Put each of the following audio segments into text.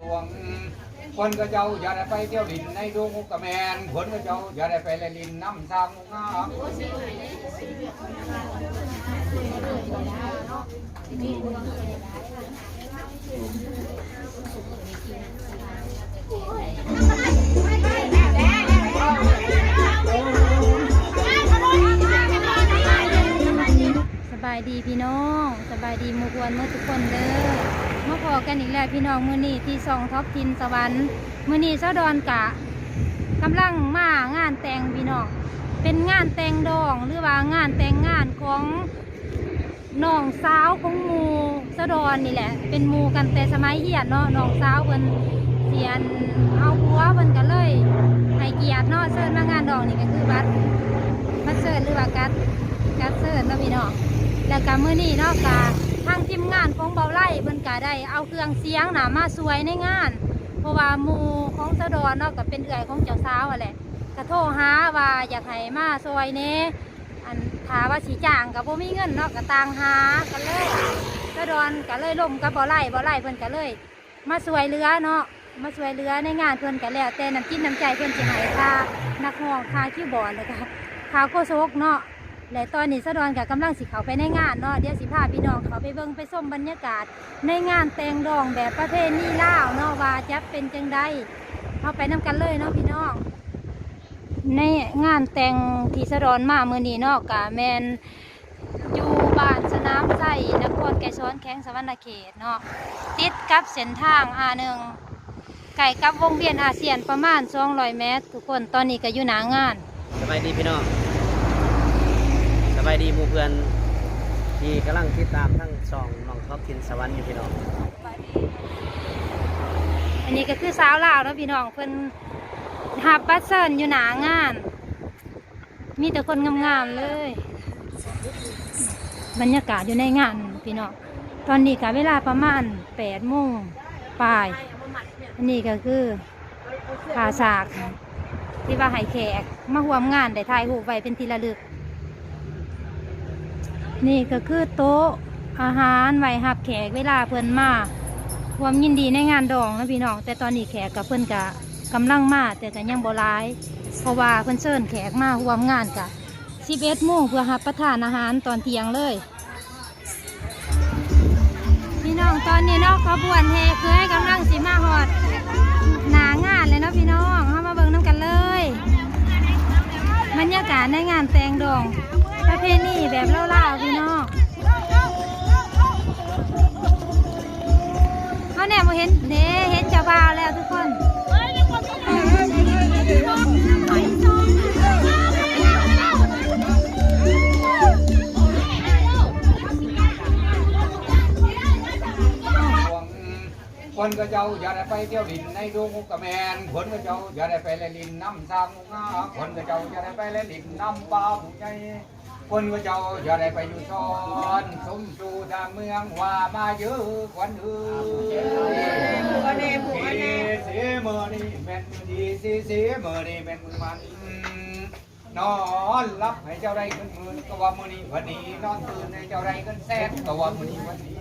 หลวงคนก็เจ้าอย่าได้ไปเที่ยวดินในดวงกระแมนคนก็เจ้าอย่าได้ไปเล่นดินน้ำสางงามสบายดีพี่น้อง สบายดีมู่ควนเมื่อทุกคนเด้อ มาพอกันอีกแล้วพี่น้องมือนี้ที่ซองท็อปทินสวรรค์มือนี้เจ้าดอนกะกำลังมางานแต่งพี่น้องเป็นงานแต่งดองหรือว่างานแต่งงานของน้องสาวของมูเจ้าดอนนี่แหละ เป็นมูกันแต่สมัยเฮียนเนาะน้องสาวเพิ่นเสียนเอาผัวเพิ่นก็เลยให้เกียรติเนาะเชิญมางานดองนี่ก็คือบัตรบัตรเชิญหรือว่ากัดกัดเซิร์นเนาะพี่น้องแล้วก็มือนี้เนาะกา ก็ได้เอาเครื่องเสียงหนามาสวยในงาน เพราะว่ามูของสะดอนเนาะก็เป็นเอื้อยของเจ้าสาวอะแหละโทรหาว่าอยากให้มาซอยแหน่อันถามว่าสิจ้างก็บ่มีเงินเนาะก็ต่างหากันเลยสะดอนก็เลยล่มกับเบาไล่เบาไล่เพิ่นก็เลย มาสวยเรือเนาะมาสวยเรือในงานเพิ่นก็แล้วแต่น้ำจิ้มน้ำใจเพิ่นสิให้ค่านักร้องค่าคีย์บอร์ดแล้วก็ค่าโคโซกเนาะ และตอนนี้สะดอนกับกำลังสิเขาไปในงานเนาะเดี๋ยวสิพาพี่น้องเขาไปเบิ่งไปส้มบรรยากาศ ในงานแต่งดองแบบประเพณีลาวเนาะว่าจะเป็นจังใดเอาไปนํกันเลยเนาะพี่น้อง ในงานแต่งที่สะดอนมาเมื่อนี้เนาะกะแมนอยู่บ้านสนามไส้นครไก่ซ้อนแข้งสวรรณเขตเนาะติดกับเส้นทางอาหนึ่งไก่กับวงเวียนอาเซียนประมาณ200เมตร ทุกคนตอนนี้ก็อยู่หนางานสบายดีพี่น้อง บายดีมูเพื่อนที่กำลังติดตามทั้งสองน้องท็อปทินสวรรค์อยู่พี่น้องอันนี้ก็คือสาวลาวเนาะพี่น้องเพิ่นหับบัตเซิร์นอยู่หนางาน มีแต่คนงามๆเลย บรรยากาศอยู่ในงานพี่น้องตอนนี้ก็เวลาประมาณแปดโมงปลาย อันนี้ก็คือผาสากที่ว่าให้แขกมาร่วมงานได้ถ่ายรูปไว้เป็นที่ระลึก นี่ก็คือโต๊ะอาหารไว้หับแขกเวลาเพิ่นมาความยินดีในงานดองนะพี่น้องแต่ตอนนี้แขกกับเพิ่นกะกำลังมาแต่ก็ยังบ่ร้าย เพราะว่าเพิ่นเชิญแขกมาร่วมงานกะ11โมงเพื่อรับประทานอาหารตอนเที่ยงเลยพี่น้องตอนนี้เนาะขบวนแห่เคยกำลังสิมาฮอดหนางานเลยเนาะพี่น้องเข้ามาเบิ่งน้ำกันเลยบรรยากาศในงานแต่งดอง ประเพณีแบบเล่าๆพี่น้องเขาเนี่ยมาเห็นเด้เห็นเจ้าบ่าวแล้วทุกคนหลวงคนก็เจ้าอย่าได้ไปเที่ยวดินในดวงกระแมนคนก็เจ้าอย่าได้ไปเล่นดินน้ำสางงาคนก็เจ้าอย่าได้ไปเล่นดินน้ำปลาผู้ใหญ่ คนก็เจ้าอย่าได้ไปอยู่ซ้อนสมสู่ทางเมืองว่ามาเยอะกวันอื่นผูกอันเน่ผูกอันเน่เสียมือนี่แม่นมือดีเสีเสียมือนี่แม่นมือมันนอนรับให้เจ้าได้เงินมื่นก็ว่ามือนี้วันนี้นอนตื่นให้เจ้าได้เงินแสนก็ว่ามือนี้วันนี้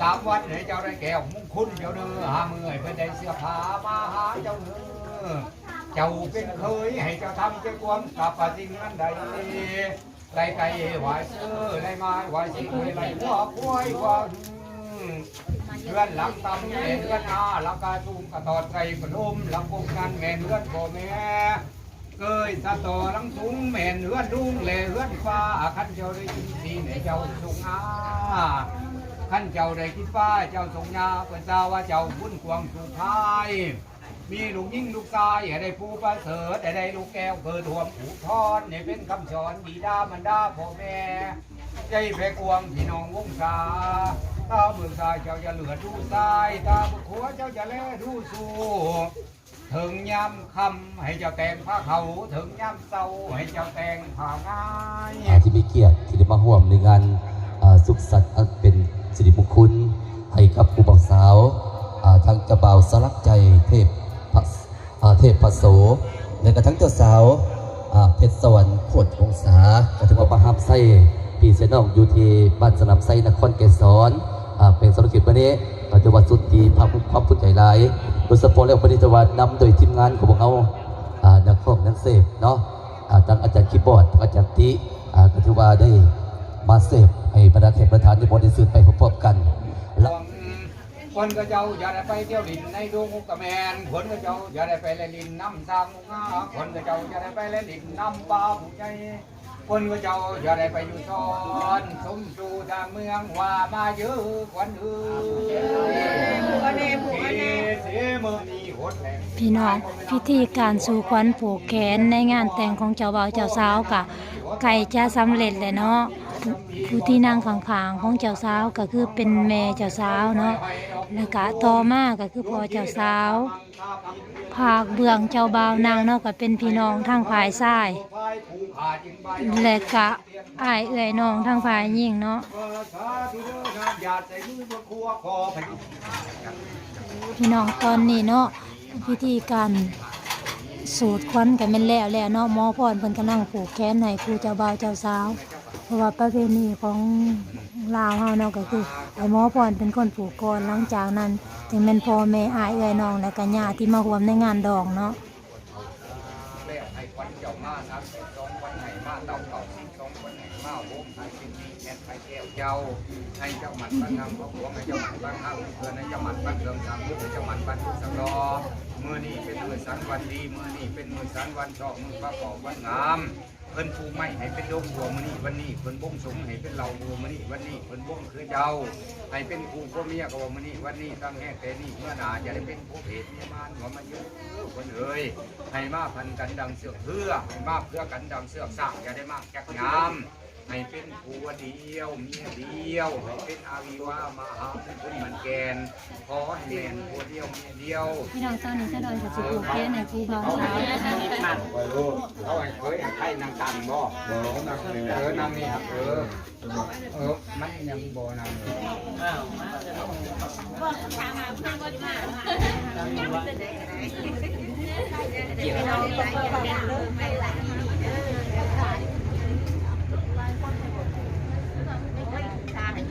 สามวันให้เจ้าได้แก้วมงคลเจ้าเด้อหามือให้เพิ่นได้เสื้อผ้ามาหาเจ้าเด้อ เจ้าเป็นเคยให้เจ้าทำเจ้าความกับปฏิงันใดได้ไก่ไหวเสื้อได้ไม้ไหวสิ่งไหวหัวควายว่าเพื่อนหลังตำแม่เพื่อนอาหลังกาตุ้มกระตอดใจกระนมหลังกงกันแม่เพื่อนพ่อแม่เกยสะตอลังสูงแม่นเฮือนดุงแลเฮือนฟ้าขันเจ้าได้กินสีในเจ้าทรงอาขันเจ้าได้กินฟ้าเจ้าทรงยาเปิดตาว่าเจ้าบุญควงสุภาย มีลูกยิ่งลูกชายให้ได้ผู้ประเสริฐให้ได้ลูกแก้วเกิดหวมผูทอนให้เป็นคำสอนบิดามันดาพ่อแม่ใจแพ่กวงพี่น้องวงศาตาเมืองซ้ายเจ้าจะเหลือดูซ้ายตาเมืองขวเจ้าจะแลดูสู่ถึงยามคำให้เจ้าแต่งผ้าเขาวถึงยามเศร้าให้เจ้าแต่งผ้าง่ายที่มีเกียรติที่ได้มาร่วมในงานสุขสันต์อันเป็นสิริมงคลให้กับผู้บ่าวสาวอ่าทางเจ้าบ่าวสลักใจเทพ เทพพระโสและก็ทั้งเจ้าสาวเพชรสวรรค์โคตรองศาก็ถือว่าประหับไส้พี่เสยน้องอยู่ที่บ้านสนามไส้นครเกษรเป็นธุรกิจวันนี้ตอนก็จะว่าสุดที่ภาคความผู้ใจร้ายโดยเฉพาะแล้วปฏิจวัตนำโดยทีมงานของพวกเรานักคอมนักเสพเนาะอ่าทางอาจารย์คีบอร์ดอาจารย์ติก็ถือว่าได้มาเสพให้บรรดาแขกประธานที่บริสุทธิ์ไปพร้อมๆกันหวัง คนก็เจ้าอย่าได้ไปเที่ยวดินในดวงกระแมนคนก็เจ้าอย่าได้ไปเล่นดินน้ำสามงาคนก็เจ้าอย่าได้ไปเล่นดินน้ำปลาผู้ใหญ่คนก็เจ้าอย่าได้ไปอยู่ซ้อนสมสู่ทางเมืองว่ามาเยอะกว่าอื่นเสียมือมีหดแห่งพี่น้องพิธีการสู่ขวัญผูกแขนในงานแต่งของเจ้าบ่าวเจ้าสาวกะไก่จะสำเร็จเลยเนาะ ผู้ที่นั่งขางๆของเจ้าสาวก็คือเป็นแม่เจ้าสาวเนาะแล้วก็ต่อมาก็คือพ่อเจ้าสาวภาคเบื้องเจ้าบ่าวนางเนาะก็เป็นพี่น้องทางฝ่ายซ้ายและกะอ้ายเอื้อยน้องทางฝ่ายหญิงเนาะพี่น้องตอนนี้เนาะพิธีการสูตรควันกันเป็นแล้วแล้วเนาะหมอพรเพิ่นกำลังผูกแขนให้ครูเจ้าบ่าวเจ้าสาว เพราะว่าประเพณีของลาวเฮาเนาะก็คือไอ้หมอพรเป็นคนผูกก่อนหลังจากนั้นถึงเป็นพ่อแม่อ้ายเอ้ยน้องและก็ญญาที่มาร่วมในงานดองเนาะแล้วให้วันเจ้ามันให้มาเต่าเต่าสิบสองวันให้มาโฮมให้สิบสี่แม่นให้แก้วเจ้าให้เจ้าหมันบ้านทำพระหลวงให้เจ้าหมันบ้านข้าวเพื่อนให้เจ้าหมันบ้านเรืองสามลูกให้เจ้าหมันบ้านทุกสังรอมือนี้เป็นมือสันวันดีมือนี้เป็นมือสันวันชอบมือประกอบวันงาม พิ่นผูไม่ให้เป็นดงบัวมือนี่วันนี้เพิ่นบ่งสมให้เป็นเหล่าบัวมือนี่วันนี้เพิ่นบ่งคือเจ้าให้เป็นคู่พ่อเมียกับว่ามือนี่วันนี้ตั้งแห่แต่นี้เมื่อหนาจะได้เป็นผู้เพศเมียมานหัวมาเยอะคนเอ้ยให้มาพันกันดังเสือกเพื่อให้มาเพื่อกันดังเสือกสร้างอย่าได้มากจักงาม ให้เป็นผัวเดียวเมียเดียวให้เป็นอาวิวามาหาคุณมันแกนขอให้แม่นผัวเดียวเมียเดียวพี่น้องตอนนี้จะโดนกับสิผูกแขนให้ครูบ่าวสาวนั่นไปลูกเขาให้เคยให้ใครนางตันบ่บ่นางนี่เออนางนี่ครับเออเออมันยังบ่นางเล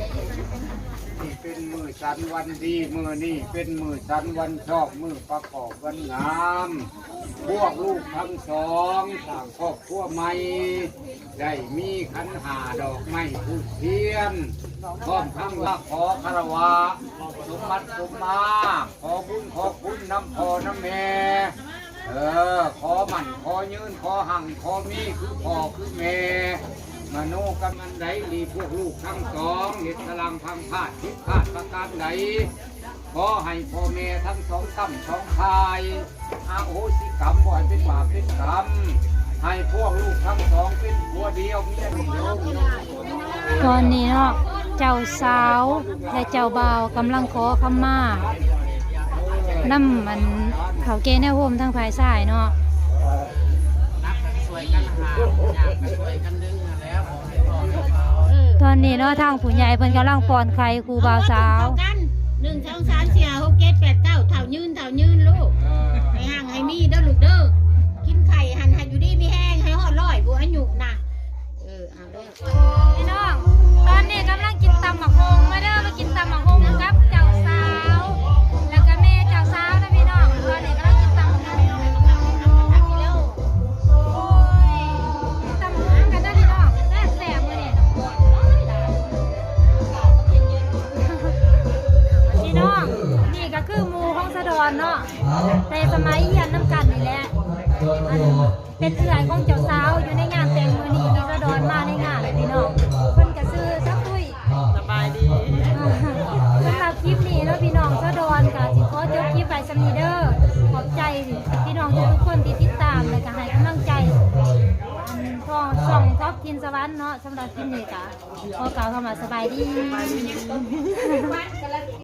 นี่เป็นมือสันวันดีมือนี่เป็นมือสันวันชอบมือประกอบวันงามพวกลูกทั้งสองต่างครอบครัวใหม่ได้มีขันหาดอกไม้ทูบเทียนพร้อมทั้งว่าขอคารวะสมบัติสมมาขอบุญขอคุณน้ำพอน้ำแม่เออ ขอหมั่นขอยืนขอหั่งขอมีคือพ่อคือแม่ มโนกำมันใดรีพวกลูกทั้งสองเหตุพลังพังพลาดผิดพลาดประการใดขอให้พ่อแม่ทั้งสองตั้มสองทายอาโหสิกรรมบ่ให้เป็นบาปเป็นกรรมให้พวกลูกทั้งสองเป็นผัวเดียวเมียเดียวตอนนี้เนาะเจ้าสาวและเจ้าบ่าวกำลังขอขมาน้ำมันเขาเกณฑ์แนวโฮมทางภายซ้ายเนาะช่วยกันหาอยากมาช่วยกันดึง ตอนนี้เนาะทางผู้ใหญ่เพิ่นกำลังป้อนไข่ครูบ่าวสาว หนึ่งสองสามสี่ห้าหกเจ็ดแปดเก้าเท่ายืนเท่ายืนลูก แต่สมัยเรียนน้ำกันนี่แหละอันเป็นเอื่อยของเจ้าสาวอยู่ในงานแต่งมือนี้มีสะดอนมาในงานพี่น้องเพิ่นก็ซื้อสักตุ้ยสบายดีสำหรับคลิปนี้แล้วพี่น้องสะดอนก็สิขอจบคลิปไปสำนีเด้อขอบใจพี่น้องทุกคนที่ติดตามและก็ให้กำลังใจอันพ่อช่องท็อปทินสวรรค์เนาะสำหรับคลิปนี้ก็ขอกล่าวคำว่าสบายดี